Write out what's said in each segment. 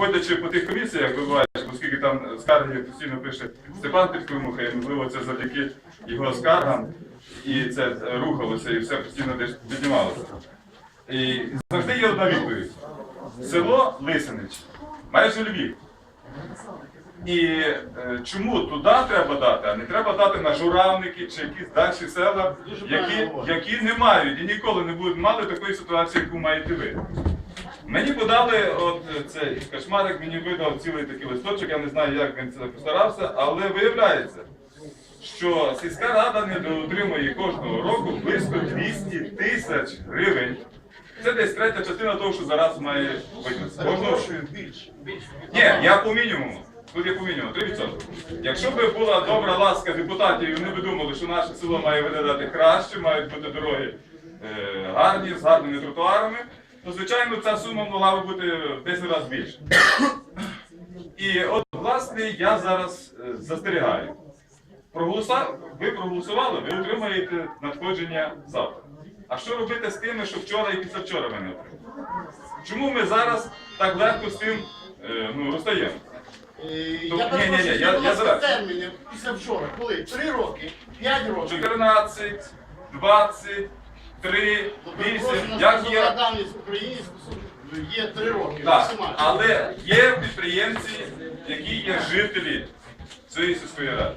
ходячи по тих комісіях, ви бачите, оскільки там скарги постійно пише Степан Підкомуха, і можливо це завдяки його скаргам, і це рухалося, і все постійно десь піднімалося. І завжди є одна відповідь. Село Лисинич, майже Львів. І е, чому туди треба дати, а не треба дати на журавники чи якісь далі села, які, які не мають і ніколи не будуть мали такої ситуації, яку маєте ви. Мені подали, от цей кошмарик мені видав цілий такий листочок, я не знаю, як він це постарався, але виявляється, що сільська рада недоотримує кожного року близько 200 тисяч гривень. Це десь третя частина того, що зараз має виконатися. Кожного більше. ні, я по мінімуму. Тут є по мінімуму 3%. Якщо б була добра ласка депутатів, і вони б думали, що наше село має виглядати краще, мають бути дороги е, гарні, з гарними тротуарами, то звичайно ця сума могла б бути в 10 разів більше. І от, власне, я зараз е, застерігаю. Проголоса... Ви проголосували, ви отримаєте надходження завтра. А що робити з тими, що вчора і післявчора ви не отримали? Чому ми зараз так легко з тим е, ну, розстаємо? Е, То- Я ні, ні, ні, я- я зараз. терміни після вчора. Коли? Три роки, п'ять років. 14, 20, 3, Тобто, 8, як на є. давність Україні є три роки. Так, але є підприємці, які є жителі цієї сільської ради.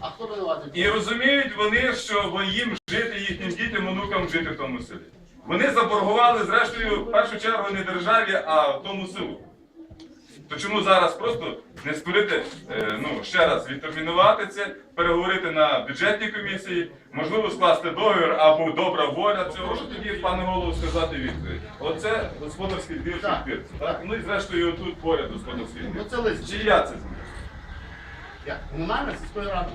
А хто винуватий? І розуміють вони, що їм жити, їхнім дітям, онукам жити в тому селі. Вони заборгували, зрештою, в першу чергу не державі, а в тому селу. То чому зараз просто не створити, е, ну, ще раз відтермінувати це, переговорити на бюджетній комісії, можливо, скласти договір або добра воля цього, Прошу тоді, пане голову, сказати відповідь. Оце господарський двір Так, підпірці. Так? Ну і зрештою тут поряд господарський Ну двір. це лист. Чия це земля? Як? Комунальна сільської ради.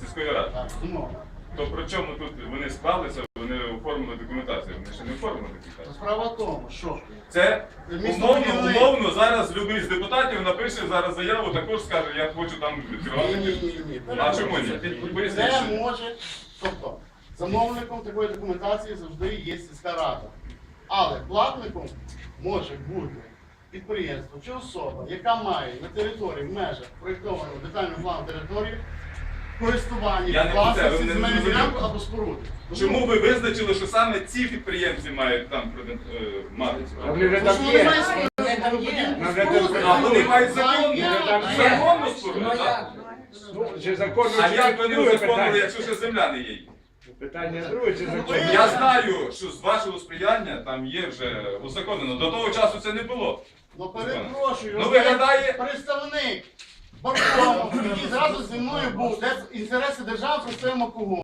Сільської ради. Так, умовно. То при чому тут вони склалися, вони оформили документацію, вони ще не оформили документацію. Справа в тому, що Це умовно, умовно зараз любий з депутатів напише зараз заяву, також скаже, я хочу там відкривати. ні, ні, ні. А чому ні? Поясніть, що- може, тобто, замовником такої документації завжди є сільська рада. Але платником може бути підприємство чи особа, яка має на території в межах проєктованого детального плану території користування Я не про це, ви власності мене не земельної зрозуміли. ділянки або споруди. Чому ви визначили, що саме ці підприємці мають там е, мати цю А вони вже Тому там що вони є. мають споруди. Ну, вже Споруди. А вони мають законну, Є. законну споруду, так? Ну, чи законно, А чи як ви не друге узаконили, питання. якщо ще земля не є? Питання друге, чи законно. Я знаю, що з вашого сприяння там є вже узаконено. До того часу це не було. Ну перепрошую, Ну, виглядає- представник Баркому, який зразу зі мною був, інтереси держави представимо кого.